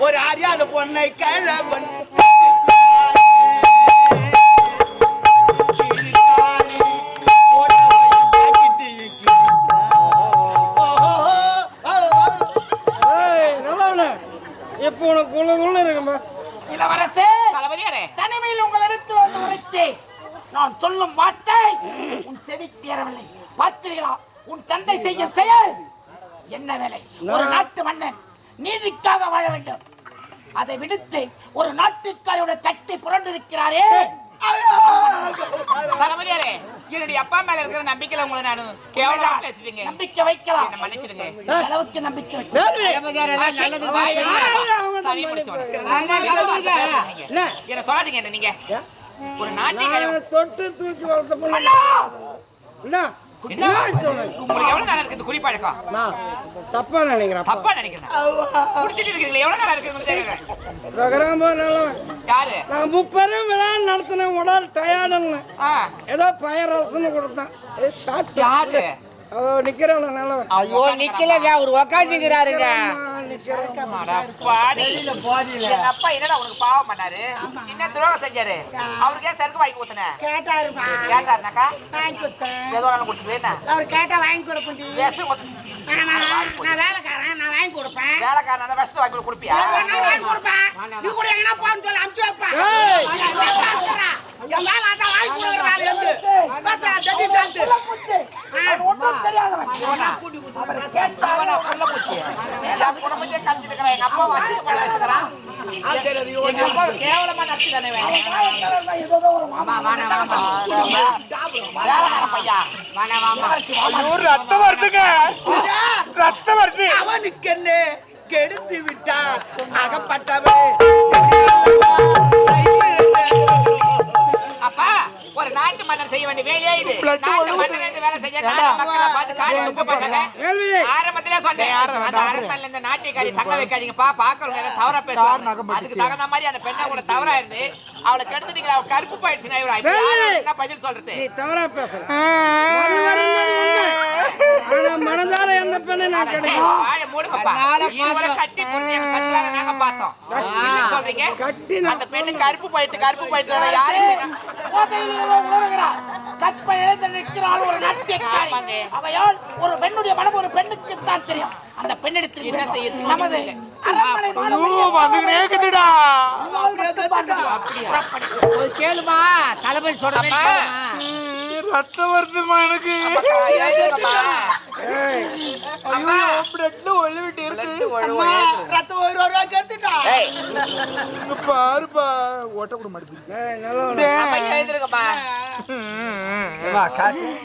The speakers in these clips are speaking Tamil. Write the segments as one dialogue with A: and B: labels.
A: ஒரு அறியாத பொண்ணை கிழவன்
B: ஏய், இப்போ உனக்கு இருக்குமா
C: இளவரசே
D: தளபதியாரே
C: தனிமையில் உங்களிடத்தில் வந்து உரைத்தேன் நான் சொல்லும் வார்த்தை உன் செவிக்கு ஏறவில்லை பார்த்தீர்களா உன் தந்தை செய்யும் செயல். என்ன வேலை? ஒரு நாட்டு மன்னன் நீதிக்காக வாழ வேண்டும். அதை விடுத்து ஒரு நாட்டுக்காரோட தட்டி புரண்டிருக்கிறாரே.
D: தளபதியாரே என்னுடைய அப்பா மேல இருக்கிற நம்பிக்கையில உங்களை நான் கேவலமா பேசுவீங்க.
C: நம்பிக்கை வைக்கலாம்.
D: என்ன மன்னிச்சிடுங்க.
C: அளவுக்கு நம்பிக்கை வைக்கலாம்.
B: என்ன?
D: தொடாதீங்க என்ன நீங்க. ஒரு நாட்டை
B: நான் தொட்டு தூக்கி வளர்த்த பொண்ணு என்ன?
D: உங்களுக்கு எவ்வளவு நாளா குடிப்பழக்கம்
B: தப்பா நினைக்கிறேன் அப்பா.
D: தப்பா நினைக்கிறேன். குடிச்சிட்டு இருக்கீங்களா எவ்வளவு நாளா இருக்கு
B: ரகராம்பா நல்லவன்
D: யாரு?
B: நான் முப்பெரும் விழா நடத்தினேன் உடல் டயர்டுன்னு. ஏதோ பயரசன்னு கொடுத்தான். ஏ சாப்பிட்டு
D: யாரு?
B: நிக்கிறவன நல்லவன்.
E: ஐயோ நிக்கலங்க அவர் உக்காந்துக்கிறாருங்க
D: அப்பா என்னடா உனக்கு பாவம் பண்ணாரு? என்ன துரோகம் செஞ்சாரு? அவருக்கு ஏன் சரக்கு வாங்கி ஊத்துன
F: கேட்டாருப்பா
D: கேட்டாருனாக்கா?
F: வாங்கி கொடுத்தேன்.
D: ஏதோ நாள் கொடுத்துட்டு என்ன
F: அவர் கேட்டா வாங்கி கொடுப்பேன்
D: விஷம்
F: நான் வேலைக்காரன் நான் வாங்கி கொடுப்பேன்.
D: வேலைக்காரன் அந்த விஷத்தை வாங்கி கொடுப்பியா?
F: வாங்கி கொடுப்பேன் நீ கூட எங்கன்னா போன்னு சொல்லி அமுச்சு வைப்பேன். என் அதான் வாங்கி கொடுக்குற வேலை இருந்து பேசுறா தட்டி சாந்து
C: ஒன்றும் தெரியாதவன்.
D: இவனா? இவனா புள்ள பூச்சி? குடும்பத்தையே கழிச்சிட்டு இருக்கிறான். எங்க அப்பா வசதி பண்ண வச்சுக்கிறான். எங்க அப்பா கேவலமா நடத்திட்டானே.
A: ரத்தம் வருதுங்க ரத்தம் வருது அவனுக்கு என்ன கெடுத்து விட்டார் அகப்பட்டவன்
D: ஒரு நாட்டு மன்னர் செய்ய வேண்டிய வேலையே இது? நாட்டு மன்னர் இந்த வேலை செய்ய நாட்டு மக்களை பார்த்து காரி துப்ப.
B: கேள்வி
D: ஆரம்பத்திலே சொன்னேன். அந்த அரண்மனையில இந்த நாட்டியக்காரி தங்க வைக்காதீங்கப்பா பாக்கிறவங்க தவறா பேசுவாங்க. அதுக்கு தகுந்த மாதிரி அந்த பெண்ணை கூட தவறா இருந்து அவளை கெடுத்துட்டீங்களா? அவ கருப்பு யாரு என்ன பதில் சொல்றது?
B: நீ தவறா பேசுற. மறு வரும்போது உண்டு. ஆனா மனதார எந்த பெண்ணை நான் கிடைக்கும்
D: கட்டி அந்த பெண்ணு கருப்பு போயிடுச்சு, கருப்பு போயிடுச்சு. யாரு?
C: கற்பை இழந்து நிற்கிறாள் ஒரு நாட்டியக்காரி. அவையால் ஒரு பெண்ணுடைய மனம் ஒரு பெண்ணுக்கு தான் தெரியும். அந்த பெண்ணிடத்தில்
D: என்ன
C: பேச
D: செய்ய
C: நமது
E: கேளுமா. தளபதி சொல்ற மாதிரி
D: அப்பா.
E: கேளுமா.
A: ரத்தம் வருதுமா எனக்கு.
D: அம்மா.
A: பிளட்ல ஒழுவிட்டு
D: ஏத்துங்க.
A: ரத்தம் ஒரு ரூபா கெடுத்துட்டா
D: ஏய்,
A: பாருப்பா. ஓட்ட கூட
D: எழுந்திருங்கப்பா.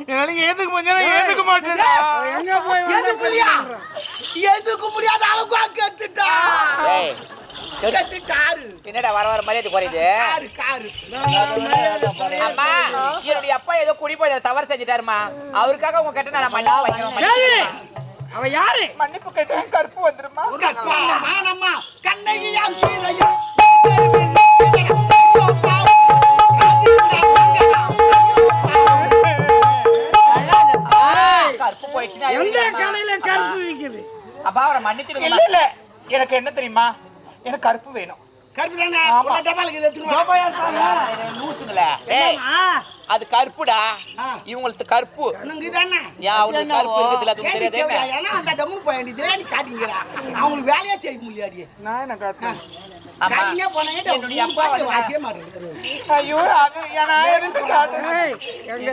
A: என்னால ஏத்துக்க முடிஞ்சா ஏத்துக்க மாட்டேன்.
B: எங்க போய்
A: புள்ளியா எதுக்கு முடியாத அளவுக்கு கெடுத்துட்டா கெடுத்துட்டாரு
D: என்னடா வர வர மரியாதை குறையுது
A: காரு காரு.
D: அம்மா என்னுடைய அப்பா ஏதோ குடி போய் தவறு செஞ்சுட்டாருமா அவருக்காக உங்க கிட்ட நான் மன்னிப்பு வைக்கிறேன்
B: அவ யாரு?
D: மன்னிப்பு கேட்டேன் கருப்பு வந்துருமா?
A: மானம்மா கண்ணகி யாம் சீதையா.
D: கருப்பு போயிடுச்சுன்னா
B: எந்த கடையில கருப்பு விக்குது?
D: அப்பா அவரை
G: இல்ல. எனக்கு என்ன தெரியுமா? எனக்கு கருப்பு வேணும்.
A: கருப்பு தானே? உள்ள டப்பாலுக்கு இதை எடுத்துன்னு வா.
D: லூசுங்களே. ஏய் அது கருப்புடா. இவங்களுக்கு கருப்பு.
A: உனக்கு இதானே?
D: ஏன் அவங்களுக்கு கருப்பு இருக்குதுல அது தெரியாது
A: தேவையா? எல்லாம் வந்தா டம்முன்னு போக வேண்டியது நீ காட்டிங்கிறா அவங்களுக்கு வேலையே செய்ய முடியாடி
G: நான் என்ன காட்டுறேன்
D: என்னுடைய
A: வாசிய மாட்டேங்கிறாரு
G: ஐயோ அது காட்டுறேன்
B: எங்க.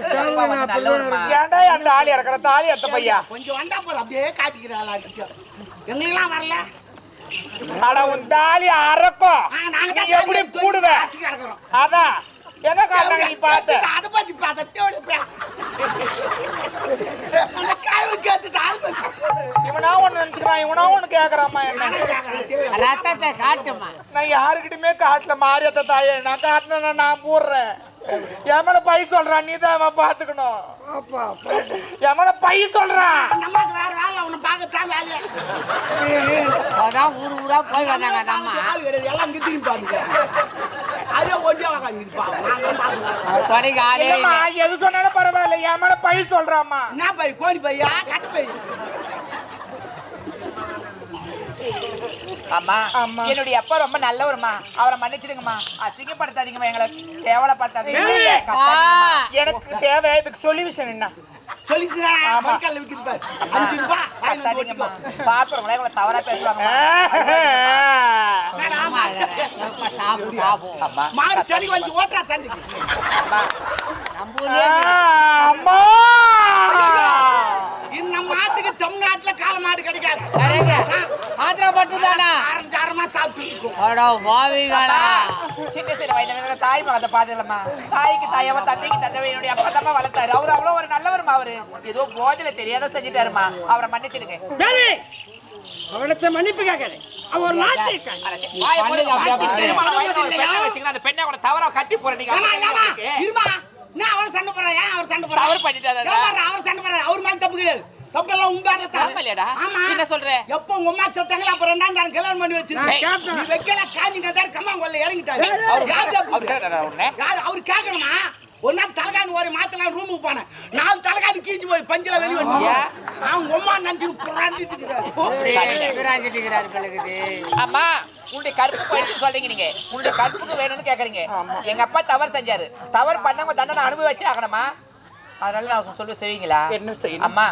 G: ஏன்டா அந்த தாலி இறக்குற? தாலி பையா?
A: கொஞ்சம் வந்தா போதும் அப்படியே காட்டிக்கிறாளா எங்களுக்கெல்லாம் வரல?
G: அட உன் தாலி அறக்கும் நீ எப்படி. அதான். எங்க காட்டுறாங்க நீ பார்த்த?
A: அதை பத்தி பார்த்த தேடி போய் அந்த காய்வு கேட்டுட்டு ஆரம்பி
G: இவனா ஒண்ணு நினைச்சுக்கிறான் இவனா ஒண்ணு கேக்குறாமா என்ன?
E: காட்டுமா
G: நான் யாருக்கிட்டயுமே காட்டல மாரியத்த தாயே நான் காட்டினா நான் போடுறேன். என் மேல பை சொல்றான் நீ தான் பாத்துக்கணும்.
B: பாப்பா
G: என் மேல பை சொல்றான்
A: நம்மளுக்கு வேற வேலை உன்னை பார்க்கத்தான் வேலையா
E: அதான் ஊர் ஊரா போய் வந்தாங்க அந்த அம்மா.
A: ஆள் கிடையாது எல்லாம் இங்க திரும்பி பாத்துக்க. அதே ஒண்டியா
G: இல்லம்மா, எது சொன்னாலும் பரவாயில்ல என் மேல பழி சொல்றாம்மா.
A: என்ன பை கோழி பையா? கட்ட பை.
D: அம்மா. என்னுடைய அப்பா ரொம்ப நல்லவருமா அவரை மன்னிச்சிடுங்கம்மா. அசிங்கப்படுத்தாதீங்கம்மா எங்களை. கேவலப்படுத்தாதீங்க கத்தாதீங்கம்மா.
G: எனக்கு தேவை இதுக்கு சொல்யூஷன் என்ன.
D: பாக்குறவங்களே உங்களை தவறா
E: சாப்பிடும்
D: அம்மா
A: மாடு சனிக்கு வந்து ஓட்டுறா சண்டைக்கு
D: அம்மா
E: நம்ம ஊர்லயே
G: அம்மா
A: இந்த மாட்டுக்கு தமிழ்நாட்டுல கால மாடு கிடைக்காது
E: கிடையாது. ஆந்திரா மட்டும் தானா
A: ஆரஞ்சு ஆரமா சாப்பிட்டு இருக்கும்
E: அடோ பாவிகளா
D: சின்ன சிறு வயதுல தாய் மகத்தை பாத்துக்கலாமா தாய்க்கு தாயவ தந்தைக்கு தந்தை என்னுடைய அப்பா தான் வளர்த்தாரு. அவரு அவ்வளவு ஒரு நல்லவருமா அவரு. ஏதோ போதில தெரியாத செஞ்சுட்டாருமா அவரை
B: அவனத்தை மன்னிப்பு கேட்கல.
E: பெண்ணை
D: வச்சுக்கின்னு அந்த பெண்ணை கூட தவறா கட்டி போறீங்க
A: என்ன அவர் சண்டை போடுறா? ஏன் அவர் சண்டை போடுறா?
D: தவறு பண்ணிட்டாரா?
A: அவர் சண்டை போடுறா? அவர் மேல தப்பு கிடையாது. தப்பு எல்லாம் உங்க பேர்ல தான்
D: ஆமா இல்லையாடா?
A: ஆமா.
D: என்ன சொல்ற?
A: எப்போ உங்க அம்மா செத்தாங்களா அப்புறம் ரெண்டாம் தாரம் கல்யாணம் பண்ணி வச்சிருக்கேன். நீ வைக்கல காஞ்சிங்க தான் கம்மாங்கொல்ல இறங்கிட்டாரு.
D: அவரு-
A: யார்?
D: அவரு
A: கேட்கணுமா ஒரு நாள் தலைகாணி ஒரு மாத்தலாம் ரூமுக்கு போனேன். நாலு தலைகாணி கீஞ்சு போய் பஞ்சில வெளிய வந்து? அவங்க அம்மா நஞ்சு புறாண்டிட்டு இருக்கிறாரு.
D: அம்மா உங்களுடைய கருப்பு போயிட்டு சொல்றீங்க நீங்க. உங்களுடைய கருப்புக்கு வேணும்னு கேக்குறீங்க. எங்க அப்பா தவறு செஞ்சாரு. தவறு பண்ணவங்க தண்டனை அனுபவிச்சு ஆகணுமா? அதனால நான் சொல்லி செய்வீங்களா?
G: என்ன செய்யணும்?
D: அம்மா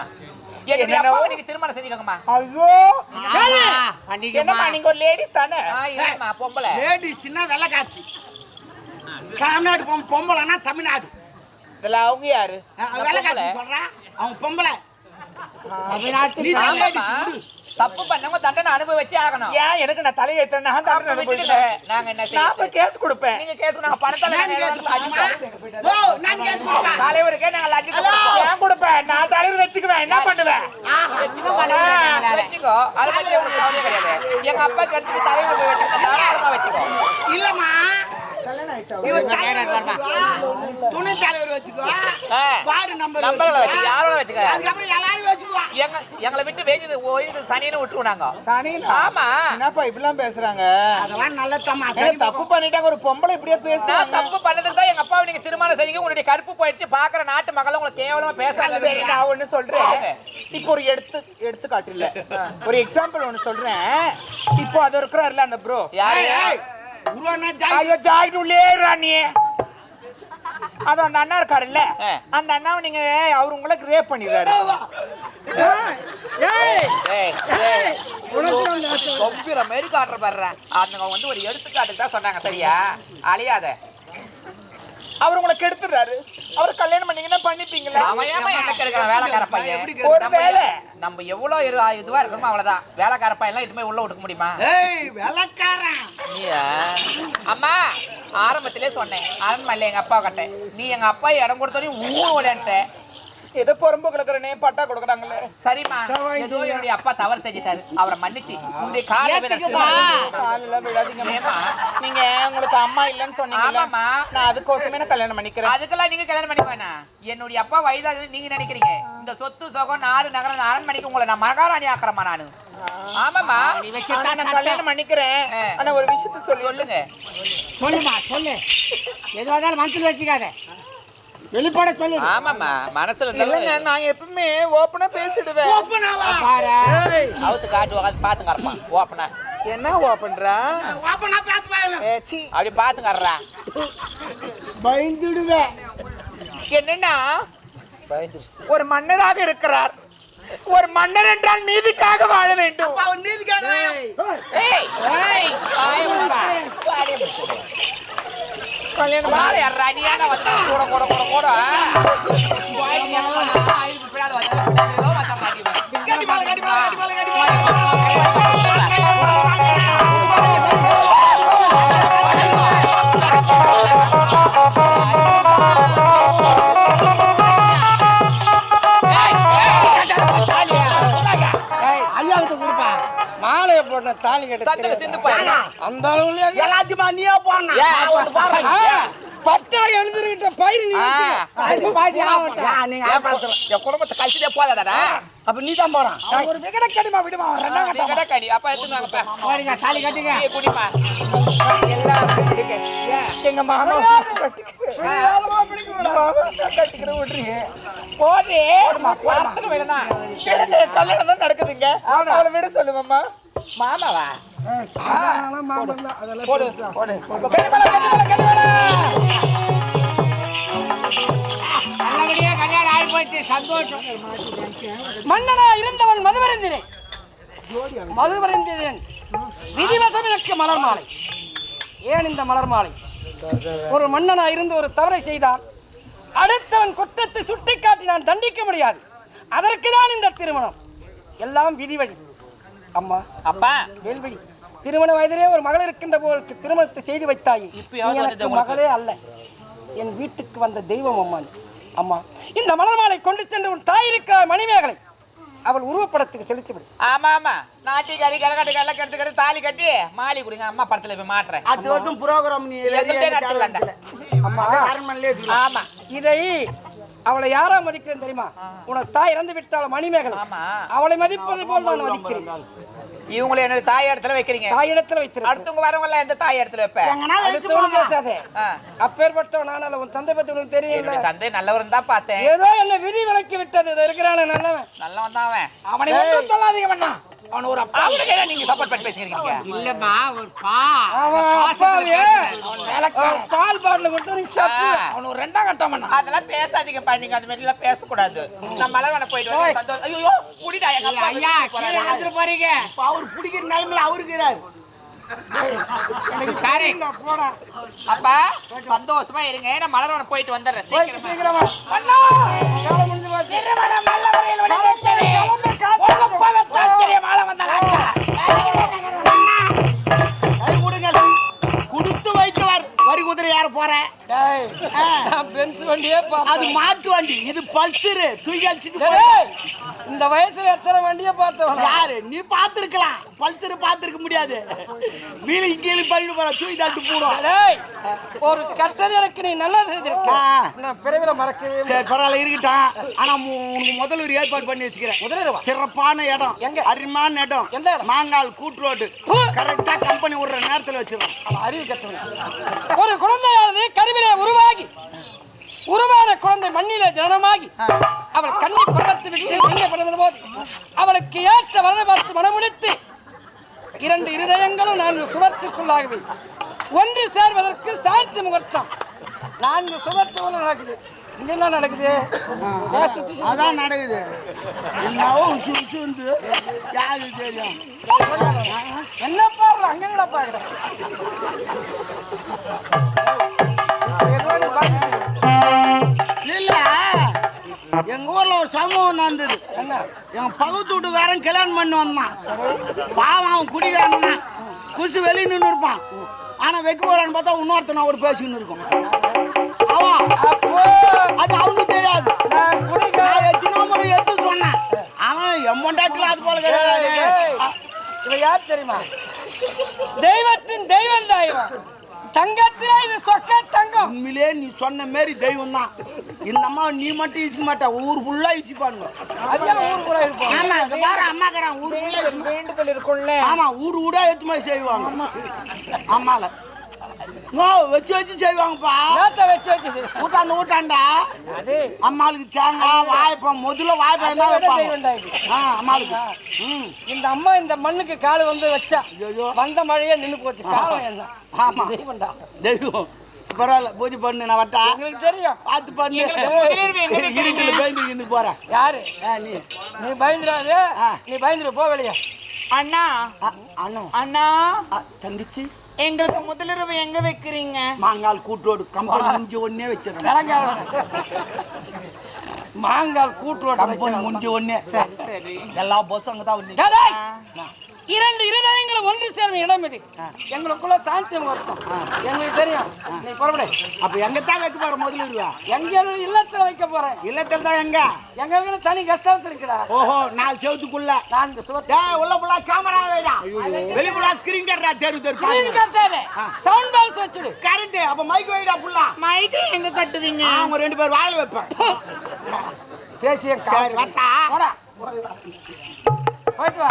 D: திருமணம் செஞ்சுக்கோங்கம்மா
G: ஐயோ!
E: ஆமா, பண்ணிக்கமா
G: என்னம்மா நீங்க ஒரு லேடிஸ் தானே?
D: பொம்பளை.
A: லேடிஸ்னா வெள்ளை காட்சி தமிழ்நாடு பொம்- பொம்பளைனா தமிழ்நாடு.
G: இதுல அவங்க யாரு?
A: அஹ் வெள்ளை காட்சி சொல்றேன். அவங்க பொம்பளை.
E: தமிழ்நாட்டு
D: தப்பு பண்ணவங்க தண்டனை அனுபவிச்சு ஆகணும்.
G: ஏன் எனக்கு நான் தலையை ஏத்தேன் நான் தண்டனை. அனுபவிக்கிறேன்.
D: நாங்க என்ன
G: நான் போய் கேஸ் கொடுப்பேன்.
D: நீங்க கேஸ் நாங்க பணத்தால
A: நான் கேஸ் கொடுப்பேன். ஓ நான் கேஸ் கொடுப்பேன்.
D: தலைவருக்கே நாங்க லஞ்சம் கொடுப்போம்.
G: ஏன் கொடுப்பேன். நான் தலைவர் வச்சுக்குவேன். என்ன பண்ணுவேன்?
D: வச்சுக்கோ, வச்சுக்கோ. அதை பத்தி உங்களுக்கு கவலையே கிடையாது. எங்க அப்பா கருத்துக்கு தலைவர் போய் வெட்டுறது தாராளமா வச்சுக்கோ.
A: இல்லம்மா. துணை தலைவர் வச்சுக்குவா
D: ஆ.
A: வார்டு நம்பர்
D: நம்பர்களை வச்சுக்க, யாரோட வச்சுக்க.
A: அதுக்கப்புறம் எல்லாரும்
D: எங்களை விட்டு வேஞ்சது ஓய்ந்து சனின்னு விட்டுருவோம் நாங்க.
G: சனினா?
D: ஆமா.
G: என்னப்பா இப்படிலாம் பேசுறாங்க?
A: அதெல்லாம் நல்ல
G: தப்பு பண்ணிட்டாங்க ஒரு பொம்பளை இப்படியே பேசுறாங்க
D: தப்பு பண்ணதுக்கு தான் எங்க அப்பாவை நீங்க திருமணம் செய்யுங்க. உங்களுடைய கருப்பு போயிடுச்சு. பாக்குற நாட்டு மக்களும் உங்களை கேவலமா
G: சரி நான் ஒண்ணு சொல்றேன். இப்போ ஒரு எடுத்து எடுத்துக்காட்டு இல்ல. ஒரு எக்ஸாம்பிள் ஒண்ணு சொல்றேன். இப்போ அது இருக்கிறாருல அந்த ப்ரோ
D: யாரு?
A: உருவானா ஜாய்?
G: ஐயோ ஜாயிட்டு உள்ளே நீ. அது அந்த அண்ணா இருக்காருல்ல. அந்த அண்ணாவை நீங்க அவர் உங்களுக்கு ரேப் பண்ணிடுறாரு.
D: கொம்பிற மாதிரி காட்டுற பாருடா. அவங்க வந்து ஒரு எடுத்துக்காட்டுக்கு தான் சொன்னாங்க சரியா? அழியாத.
G: அவர் உங்களுக்கு எடுத்துறாரு அவர் கல்யாணம் பண்ணீங்கன்னா பண்ணிப்பீங்களா.
D: அவன் ஏமா எனக்கு இருக்கிற வேலைக்கார பையன்.
G: ஒரு
D: நம்ம
G: வேலை.
D: நம்ம எவ்வளவு இரு- இதுவா இருக்கணுமோ அவ்வளவுதான். வேலைக்கார பையன் எல்லாம் இதுமே உள்ள விட்டுக்க முடியுமா?
A: ஏய்?
D: அம்மா ஆரம்பத்திலே சொன்னேன். அரண்மனையில எங்க அப்பா கட்ட நீ எங்க அப்பா இடம் கொடுத்தோடனே ஊ ஓடன்ட்ட
G: ஏதோ பொறும்பு கிடக்குறனே பட்டா கொடுக்குறாங்களே
D: சரிம்மா ஏதோ என்னுடைய அப்பா தவறு செஞ்சுட்டாரு. அவரை மன்னிச்சு.
E: ஏத்துக்குமா?
G: காலில் விடாதீங்க
D: ஏம்மா?
G: நீங்க உங்களுக்கு அம்மா இல்லைன்னு
D: ஆமாம்மா.
G: நான் அதுக்கோசமே நான் கல்யாணம் பண்ணிக்கிறேன்.
D: அதுக்கெல்லாம் நீங்க கல்யாணம் பண்ணிக்க வேணாம். என்னுடைய அப்பா வயதாகுது நீங்க நினைக்கிறீங்க. இந்த சொத்து சுகம் நாடு நகரம் அரண்மனைக்கு உங்களை நான் மகாராணி ஆக்குறமா நானு. ஆமாமா
E: நீ வச்சுட்டா
G: நான் கல்யாணம் பண்ணிக்கிறேன். ஆனா ஒரு விஷயத்த சொல்லி.
D: சொல்லுங்க.
E: சொல்லுமா சொல்லு. எதுவாக இருந்தாலும் மனசுல வச்சுக்காத. வெளிப்பட சொல்லு.
D: ஆமாமா மனசுல
G: இல்லைங்க நான் எப்பவுமே ஓப்பனா பேசிடுவேன்.
A: ஓப்பனாவா
E: பாரு.
B: ஏய்
D: அவுத்து காட்டு உட்காந்து பாத்து கறப்பான் ஓப்பனா
G: என்ன ஓப்பன்றா
A: ஓப்பனா பேச பாருங்க.
G: ஏ, சீ.
D: அப்படி பாத்து கறா
B: பயந்துடுவேன்.
G: என்னன்னா ஒரு மன்னராக இருக்கிறார். ஒரு மன்னர் என்றால் நீதிக்காக வாழ வேண்டும்.
A: அவர் நீதிக்காக
D: நீ வந்தா கூட கூட கூட கூட.
B: போட்ட தாலி கட்ட
D: சத்துக்கு சிந்து பாரு
B: அந்த அளவுலயே?
A: எல்லாத்தையுமா நீயே போடணும்
D: ஏன்?
A: நான் ஒண்ணு பாருங்க
B: ஆ, பட்டா எழுந்திருக்கிட்ட பயிர் நீ
A: நீங்க
D: என் குடும்பத்தை கழிச்சுட்டே போதாடா
A: அப்ப நீ தான் போறான்
C: ஒரு விகட கடிமா விடுமா ரெண்டாம் கட்டம்?
D: கடக்கடி அப்ப எடுத்துன்னு வாங்கப்பா
E: போடுங்க தாலி கட்டுங்க.
D: நீ குடிமா
G: எல்லாம் விடுங்க. எங்க மாமா கட்டிக்கிற விட்டுறீங்க
D: போடு போடுமா வேணா
G: எனக்கு கல்யாணம் தான் நடக்குதுங்க. அவளை விட சொல்லுமாம்மா
D: மாமாவா?
B: அதெல்லாம் மாமன் தான். அதெல்லாம்
D: போடு
G: போடு.
E: நல்லபடியா
B: மன்னனா இருந்தவன் மதுவருந்தினேன் மதுவருந்தினேன் விதிவசம் எனக்கு மலர் மாலை. ஏன் இந்த மலர் மாலை? ஒரு மன்னனா இருந்து ஒரு தவறை செய்தான். அடுத்தவன் குற்றத்தை சுட்டிக்காட்டி நான் தண்டிக்க முடியாது. அதற்கு தான் இந்த திருமணம். எல்லாம் விதிவழி. அம்மா
D: அப்பா.
B: வேல்வழி. திருமண வயதிலே ஒரு மகள் இருக்கின்ற போது திருமணத்தை செய்து வைத்தாய். எனக்கு. மகளே அல்ல. என் வீட்டுக்கு வந்த தெய்வம் அம்மா நீ. அம்மா இந்த மலர் மாலை கொண்டு சென்று உன் தாய் இருக்கிற மணிமேகலை. அவள் உருவப்படத்துக்கு செலுத்திவிடு.
D: ஆமா ஆமா. நாட்டிக்காரி கரகாட்டுக்கு எல்லாம் கட்டுக்கிறது தாலி கட்டி மாலி கொடுங்க. அம்மா படத்துல போய் மாட்டுறேன்.
A: அடுத்த வருஷம் ப்ரோக்ராம் நீ.
B: அம்மா.
A: அரண்மனையிலே
D: ஆமா.
B: இதை அவளை யாரா மதிக்கிறேன் தெரியுமா? உனக்கு தாய் இறந்து விட்டாள் மணிமேகலை.
D: ஆமா.
B: அவளை மதிப்பதை போல் நான் மதிக்கிறேன்.
D: இவங்களை என்னோட தாய் இடத்துல வைக்கிறீங்க.
B: தாய் இடத்துல வைத்திருக்கிறேன்.
D: அடுத்தவங்க வரவங்க எந்த தாய் இடத்துல வைப்ப?
A: எங்கன்னா வச்சு
B: அடுத்தவனும் பேசாதே. அப்பேற்பட்டவன் நான் அல்ல உன் தந்தை பத்தி உனக்கு தெரியல
D: தந்தை நல்லவரும் தான் பார்த்தேன்.
B: ஏதோ என்ன விதி விலக்கி விட்டது. இது இருக்கிறான நல்லவன்.
D: நல்லவன் தான் அவன்.
C: அவனை சொல்லாதீங்க மண்ணா அவன் ஒரு அப்பா
D: அவனுக்கு என்ன நீங்க சப்போர்ட் பண்ணி பேசிக்கிறீங்க.
E: இல்லம்மா ஒரு பா.
B: அவன் அப்பாவே அவன் பால் பாட்டில் கொடுத்து நீ சாப்பிடு.
C: அவன் ஒரு ரெண்டாம் கட்டம்
D: அதெல்லாம் பேசாதீங்க நீங்க அந்த மாதிரி எல்லாம் பேசக்கூடாது. நான் மலர்வன போயிட்டு வந்து சந்தோஷம். ஐயோ அப்பா
E: ஐயா கீழே வந்துட்டு போறீங்க.
A: இப்ப அவர் பிடிக்கிற நிலைமையில அவருக்கு இருக்கிறாரு.
D: காரிங் அப்பா சந்தோஷமா இருங்க. நான் மலர்வன போயிட்டு வந்துடுறேன். சீக்கிரமா.
B: சீக்கிரமா அண்ணா காலம்
A: யார போற?
B: பென்ஸ் வண்டியே
A: அது மாட்டு வண்டி. இது பல்சரு தூக்கி.
B: டேய், இந்த வயசுல எத்தனை வண்டியை பார்த்தவன்?
A: யாரு? நீ பார்த்திருக்கலாம். பல்சர் பார்த்திருக்க முடியாது. வீலி கீழே பண்ணிட்டு போற. தூக்கி தட்டு போடும்
B: ஒரு கட்டது எனக்கு நீ. நான் பிறவில மறக்கவே.
A: சரி பரவாயில்ல இருக்கட்டும். ஆனா உனக்கு முதல்ல ஒரு ஏற்பாடு பண்ணி வச்சுக்கிறேன்.
B: முதலிரவா?
A: சிறப்பான இடம்.
B: எங்க?
A: அருமையான இடம்.
B: எந்த?
A: மாங்கால் கூட்டு ரோடு கரெக்டா கம்பெனி விடுற நேரத்துல வச்சிருக்கோம்
B: அறிவு கட்டவன். ஒரு குழந்தையானது கருவிலே உருவாகி உருவான குழந்தை மண்ணிலே ஜனனமாகி அவள் கண்ணை படத்து விட்டு கண்ணை படுவது போது அவளுக்கு ஏற்ற வரனை பார்த்து மனமுடித்து இரண்டு இருதயங்களும் நான்கு சுவற்றுக்குள்ளாகவே ஒன்று சேர்வதற்கு சாட்சி முகூர்த்தம். நான்கு சுவற்றுக்குள்ள நடக்குது. இங்க என்ன நடக்குது
A: அதான் நடக்குது. தெரியும்?
B: என்ன பாடுற அங்க என்னடா பாக்குற?
A: எங்க ஊர்ல ஒரு சம்பவம் நடந்தது. என் பகுத்து வீட்டுக்காரன் கல்யாணம் பண்ணி வந்தான் பாவம் அவன் குடிக்காரன் குசு வெளியே நின்று இருப்பான். ஆனா வைக்க போறான்னு பார்த்தா இன்னொருத்தன் அவர் பேசிக்கின்னு இருக்கும். அவன் அது அவனுக்கு தெரியாது. எத்தனை முறை எடுத்து சொன்னேன். அவன் எம்மண்டாட்டில் அது போல கிடையாது.
B: யார் தெரியுமா? தெய்வத்தின் தெய்வம் இவன். தங்கத்திலே இது சொக்க தங்கம்.
A: உண்மையிலே நீ சொன்ன மாரி தெய்வம் தான் இந்த அம்மா நீ மட்டும் இசிக்க மாட்டா. ஊர் ஃபுல்லா இசிப்பானுங்க.
B: அதிகம் ஊர் கூட இருப்போம்
A: ஆமா இதை பாரு அம்மாக்காரன் ஊர் ஃபுல்லா
G: வேண்டுதல் இருக்கும்ல.
A: ஆமா ஊடு ஊடா எடுத்து மாதிரி செய்வாங்க. ஆமால. நோ வச்சு வச்சு செய்வாங்கப்பா
B: நேத்த வச்சு வச்சு செய்.
A: ஊட்டாண்ட ஊட்டாண்டா
B: அது
A: அம்மாளுக்கு தேங்காய் வாழைப்பழம் முதல்ல வாழைப்பழம் தான் வைப்பாங்க. ஆ அம்மாளுக்கு ம்
B: இந்த அம்மா இந்த மண்ணுக்கு கால் வந்து வச்சா
A: ஐயோ.
B: வந்த மழையே நின்னு போச்சு காலம் என்ன
A: ஆமா.
B: தெய்வம்டா
A: தெய்வம் பரவாயில்ல பூஜை பண்ணு நான் வட்டா
B: தெரியும்
A: பார்த்து பண்ணு? இருட்டில் பயந்து இருந்து போறேன்
B: யாரு
A: ஆ, நீ
B: நீ பயந்துடாது
A: ஆ.
B: நீ பயந்துரு போ வெளியே
G: அண்ணா
A: அண்ணா
G: அண்ணா
A: தங்கச்சி
G: எங்களுக்கு முதலிரவு எங்க வைக்கிறீங்க?
A: மாங்கால் கூட்டோடு கம்பெனி முடிஞ்ச உடனே
B: விளங்காத மாங்கால் கூட்டு
A: கம்பெனி முடிஞ்ச உடனே
G: சரி சரி
A: எல்லா பஸ்ஸும் அங்கே தான் வந்து.
B: இரண்டு இருதயங்களும் ஒன்று சேரும் இடம் இது. எங்களுக்குள்ள சாந்தியம் வருத்தம். எங்களுக்கு தெரியும். நீ புறப்படு.
A: அப்ப எங்க தான் வைக்க போற? முதல்ல இருவா
B: எங்க இல்லத்துல வைக்க போறேன்.
A: இல்லத்தில் தான் எங்க?
B: எங்க வீடு தனி கஷ்டத்துல இருக்குடா.
A: ஓஹோ நாலு செவத்துக்குள்ள.
B: நான்கு சுவத்து
A: டேய் உள்ள புள்ளா கேமரா வைடா. வெளி புள்ளா ஸ்கிரீன் கட்டா தெரு தெரு
B: கிளீன் கட்டாதே சவுண்ட் பாக்ஸ் வச்சுடு.
A: கரெக்ட் அப்ப மைக் வைடா புள்ளா
E: மைக்கு எங்க கட்டுவீங்க?
A: அவங்க ரெண்டு பேர் வாயில வைப்பேன்.
B: பேசிய
A: சரி வட்டா.
B: போடா. போயிட்டு வா.